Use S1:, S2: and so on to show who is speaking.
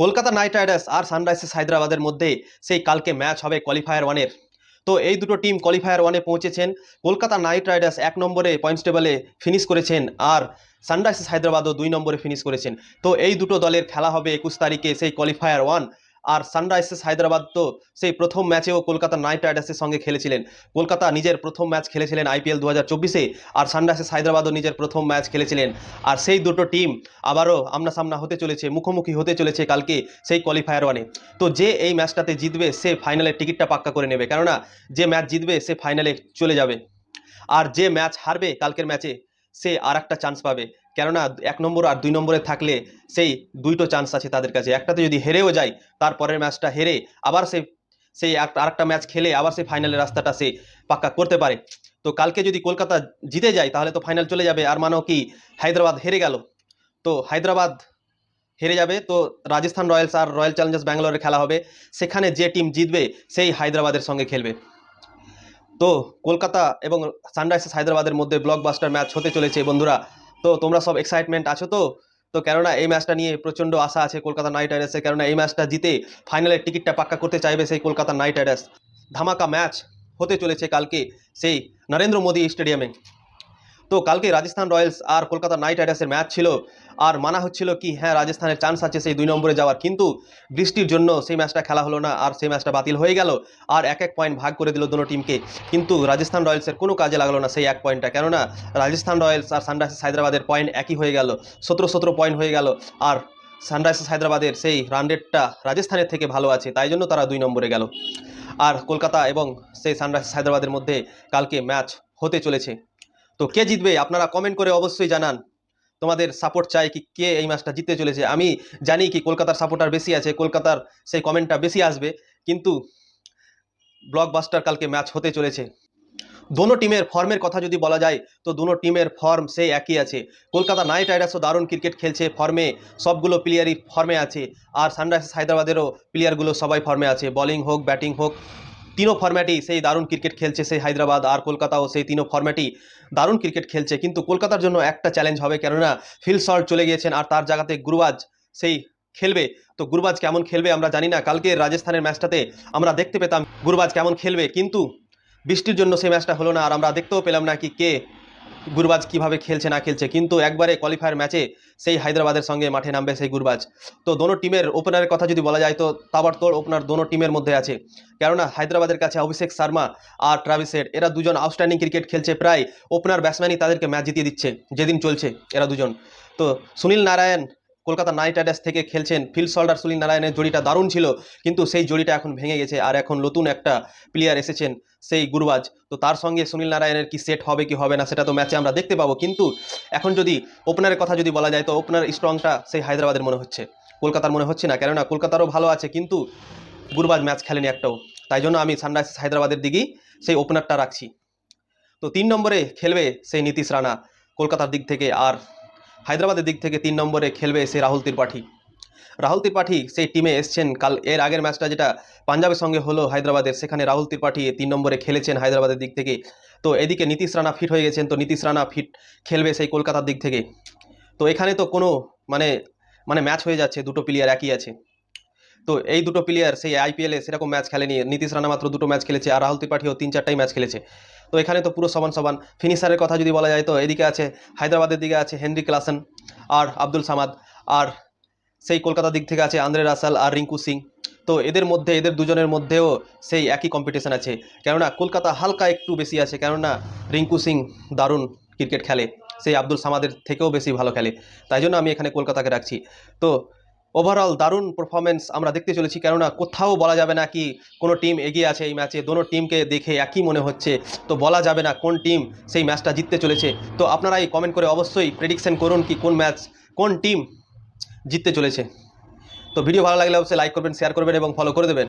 S1: Kolkata Knight Riders আর Sunrisers হায়দ্রাবাদের মধ্যে সেই কালকে ম্যাচ হবে কোয়ালিফায়ার ওয়ানের। তো এই দুটো টিম কোয়ালিফায়ার ওয়ানে পৌঁছেছেন। কলকাতা নাইট রাইডার্স এক নম্বরে পয়েন্টস টেবলে ফিনিশ করেছেন আর সানরাইজার্স হায়দ্রাবাদও দুই নম্বরে ফিনিশ করেছেন। তো এই দুটো দলের খেলা হবে একুশ তারিখে সেই কোয়ালিফায়ার ওয়ান। আর সানরাইজার্স হায়দ্রাবাদ তো সেই প্রথম ম্যাচেও কলকাতা নাইট রাইডার্সের সঙ্গে খেলেছিলেন। কলকাতা নিজের প্রথম ম্যাচ খেলেছিলেন আইপিএল দু হাজার চব্বিশে, আর সানরাইজার্স হায়দ্রাবাদও নিজের প্রথম ম্যাচ খেলেছিলেন। আর সেই দুটো টিম আবারও আমনাসামনা হতে চলেছে, মুখোমুখি হতে চলেছে কালকে সেই কোয়ালিফায়ার ওয়ানে তো যে এই ম্যাচটাতে জিতবে, সে ফাইনালের টিকিটটা পাক্কা করে নেবে। কেননা, যে ম্যাচ জিতবে, সে ফাইনালে চলে যাবে। আর যে ম্যাচ হারবে কালকের ম্যাচে সে আর একটা চান্স পাবে। কেননা এক নম্বর আর দুই নম্বরে থাকলে সেই দুইটো চান্স আছে তাদের কাছে। একটাতে যদি হেরেও যায় তারপরের ম্যাচটা হেরে আবার সে সেই আর একটা ম্যাচ খেলে আবার সেই ফাইনালের রাস্তাটা সে পাক্কা করতে পারে। তো কালকে যদি কলকাতা জিতে যায়, তাহলে তো ফাইনাল চলে যাবে। আর মানো কি, হায়দ্রাবাদ হেরে গেল। তো হায়দ্রাবাদ হেরে যাবে। তো রাজস্থান রয়্যালস আর রয়্যাল চ্যালেঞ্জার্স ব্যাঙ্গালোরের খেলা হবে। সেখানে যে টিম জিতবে, সেই হায়দ্রাবাদের সঙ্গে খেলবে। তো কলকাতা এবং সানরাইজার্স হায়দ্রাবাদের মধ্যে ব্লকবাস্টার ম্যাচ হতে চলেছে বন্ধুরা। তো তোমরা সব এক্সাইটমেন্ট আছো তো? তো কেননা এই ম্যাচটা নিয়ে প্রচণ্ড আশা আছে কলকাতা নাইট রাইডার্সের কেননা এই ম্যাচটা জিতে ফাইনালের টিকিটটা পাক্কা করতে চাইবে সেই কলকাতা নাইট রাইডার্স ধামাকা ম্যাচ হতে চলেছে কালকে সেই নরেন্দ্র মোদী স্টেডিয়ামে তো কালকে রাজস্থান রয়্যালস আর কলকাতা নাইট রাইডার্সের ম্যাচ ছিল। আর মানা হচ্ছিল কি হ্যাঁ রাজস্থানের চান্স আছে সেই দুই নম্বরে যাওয়ার। কিন্তু বৃষ্টির জন্য সেই ম্যাচটা খেলা হলো না আর সেই ম্যাচটা বাতিল হয়ে গেল আর এক এক পয়েন্ট ভাগ করে দিল দুটো টিমকে কিন্তু রাজস্থান রয়্যালসের কোনো কাজে লাগল না সেই এক পয়েন্টটা কেননা রাজস্থান রয়্যালস আর সানরাইজার্স হায়দ্রাবাদের পয়েন্ট একই হয়ে গেল, সতেরো সতেরো পয়েন্ট হয়ে গেল। আর সানরাইজার্স হায়দ্রাবাদের সেই রান রেটটা রাজস্থানের থেকে ভালো আছে, তাই জন্য তারা দুই নম্বরে গেল। আর কলকাতা এবং সেই সানরাইজার্স হায়দ্রাবাদের মধ্যে কালকে ম্যাচ হতে চলেছে। তো কে জিতবে আপনারা কমেন্ট করে অবশ্যই জানান। তোমাদের সাপোর্ট চাই কি কে এই ম্যাচটা জিততে চলেছে। আমি জানি কি কলকাতার সাপোর্টার বেশি আছে, কলকাতার সেই কমেন্টটা বেশি আসবে, কিন্তু ব্লকবাস্টার কালকে ম্যাচ হতে চলেছে। দোনো টিমের ফর্মের কথা যদি বলা যায়, তো দোনো টিমের ফর্ম সেই একই আছে। কলকাতা নাইট রাইডার্সও দারুণ ক্রিকেট খেলছে ফর্মে সবগুলো প্লেয়ারই ফর্মে আছে। আর সানরাইজার্স হায়দ্রাবাদেরও প্লেয়ারগুলো সবাই ফর্মে আছে। বোলিং হোক ব্যাটিং হোক তিনও ফর্ম্যাটই সেই দারুণ ক্রিকেট খেলছে, সেই হায়দ্রাবাদ আর কলকাতাও সেই তিনও ফর্ম্যাটই দারুণ ক্রিকেট খেলছে। কিন্তু কলকাতার জন্য একটা চ্যালেঞ্জ হবে, কেননা ফিল শর্ট চলে গিয়েছেন আর তার জায়গাতে গুরুবাজ সেই খেলবে। তো গুরবাজ কেমন খেলবে আমরা জানি না, কালকে রাজস্থানের ম্যাচটাতে আমরা দেখতে পেতাম গুরবাজ কেমন খেলবে, কিন্তু বৃষ্টির জন্য সেই ম্যাচটা হলো না। আর আমরা দেখতেও পেলাম না কি কে গুরবাজ কীভাবে খেলছে না খেলছে। কিন্তু একবারে কোয়ালিফায়ার ম্যাচে সেই হায়দ্রাবাদের সঙ্গে মাঠে নামবে সেই গুরবাজ। তো দোনো টিমের ওপেনারের কথা যদি বলা যায়, তো তাবারতোড় ওপেনার দোনো টিমের মধ্যে আছে। কেননা হায়দ্রাবাদের কাছে অভিষেক শর্মা আর ট্রাভিস হেড, এরা দুজন আউটস্ট্যান্ডিং ক্রিকেট খেলছে প্রায় ওপেনার ব্যাটসম্যানই তাদেরকে ম্যাচ জিতিয়ে দিচ্ছে, যেদিন চলছে, এরা দুজন। তো Sunil Narine Kolkata Knight Riders থেকে খেলছেন ফিল সল্ডার সুনীল নারায়ণের জড়িটা দারুণ ছিল, কিন্তু সেই জড়িটা এখন ভেঙে গেছে আর এখন নতুন একটা প্লেয়ার এসেছেন সেই গুরবাজ। তো তার সঙ্গে সুনীল নারায়ণের কি সেট হবে কি হবে না সেটা তো ম্যাচে আমরা দেখতে পাবো। কিন্তু এখন যদি ওপেনারের কথা যদি বলা যায়, তো ওপেনার স্ট্রংটা সেই হায়দ্রাবাদের মনে হচ্ছে। কলকাতার মনে হচ্ছে না, কেননা কলকাতারও ভালো আছে, কিন্তু গুরবাজ ম্যাচ খেলেনি একটাও। তাই জন্য আমি সানরাইজার্স হায়দ্রাবাদের দিকেই সেই ওপেনারটা রাখছি। তো তিন নম্বরে খেলবে সেই নীতিশ রানা কলকাতার দিক থেকে, আর হায়দ্রাবাদের দিক থেকে তিন নম্বরে খেলবে সেই রাহুল ত্রিপাঠী। রাহুল ত্রিপাঠী সেই টিমে এসছেন কাল, এর আগের ম্যাচটা যেটা পাঞ্জাবের সঙ্গে হলো হায়দ্রাবাদের, সেখানে রাহুল ত্রিপাঠী তিন নম্বরে খেলেছেন হায়দ্রাবাদের দিক থেকে। তো এদিকে নীতিশ রানা ফিট হয়ে গেছেন, তো নীতিশ রানা ফিট খেলবে সেই কলকাতার দিক থেকে। তো এখানে তো কোনো মানে মানে ম্যাচ হয়ে যাচ্ছে, দুটো প্লেয়ার একই আছে। তো এই দুটো প্লেয়ার সেই আইপিএলে সেরকম ম্যাচ খেলেনি। নীতিশ রানা মাত্র দুটো ম্যাচ খেলেছে আর রাহুল ত্রিপাঠীও তিন চারটাই ম্যাচ খেলেছে। তো এখানে তো পুরো সমান সমান। ফিনিশারের কথা যদি বলা যায় তো এদিকে আছে হায়দ্রাবাদের দিকে আছে হেনরি ক্লাসেন আর আব্দুল সামাদ। আর সেই কলকাতার দিক থেকে আছে আন্দ্রে রাসাল আর রিঙ্কু সিং। তো এদের মধ্যে, এদের দুজনের মধ্যেও সেই একই কম্পিটিশান আছে। কেননা কলকাতা হালকা একটু বেশি আছে, কেননা রিঙ্কু সিং দারুণ ক্রিকেট খেলে। সেই আব্দুল সামাদের থেকেও বেশি ভালো খেলে। তাই জন্য আমি এখানে কলকাতাকে রাখছি। তো ওভারঅল দারুণ পারফরমেন্স আমরা দেখতে চলেছি। কেননা কোথাও বলা যাবে না কি কোনো টিম এগিয়ে আছে এই ম্যাচে দোনো টিমকে দেখে একই মনে হচ্ছে। তো বলা যাবে না কোন টিম সেই ম্যাচটা জিততে চলেছে। তো আপনারা এই কমেন্ট করে অবশ্যই প্রেডিকশন করুন কি কোন ম্যাচ কোন টিম জিততে চলেছে। তো ভিডিও ভালো লাগলে অবশ্যই লাইক করবেন শেয়ার করবেন এবং ফলো করে দেবেন।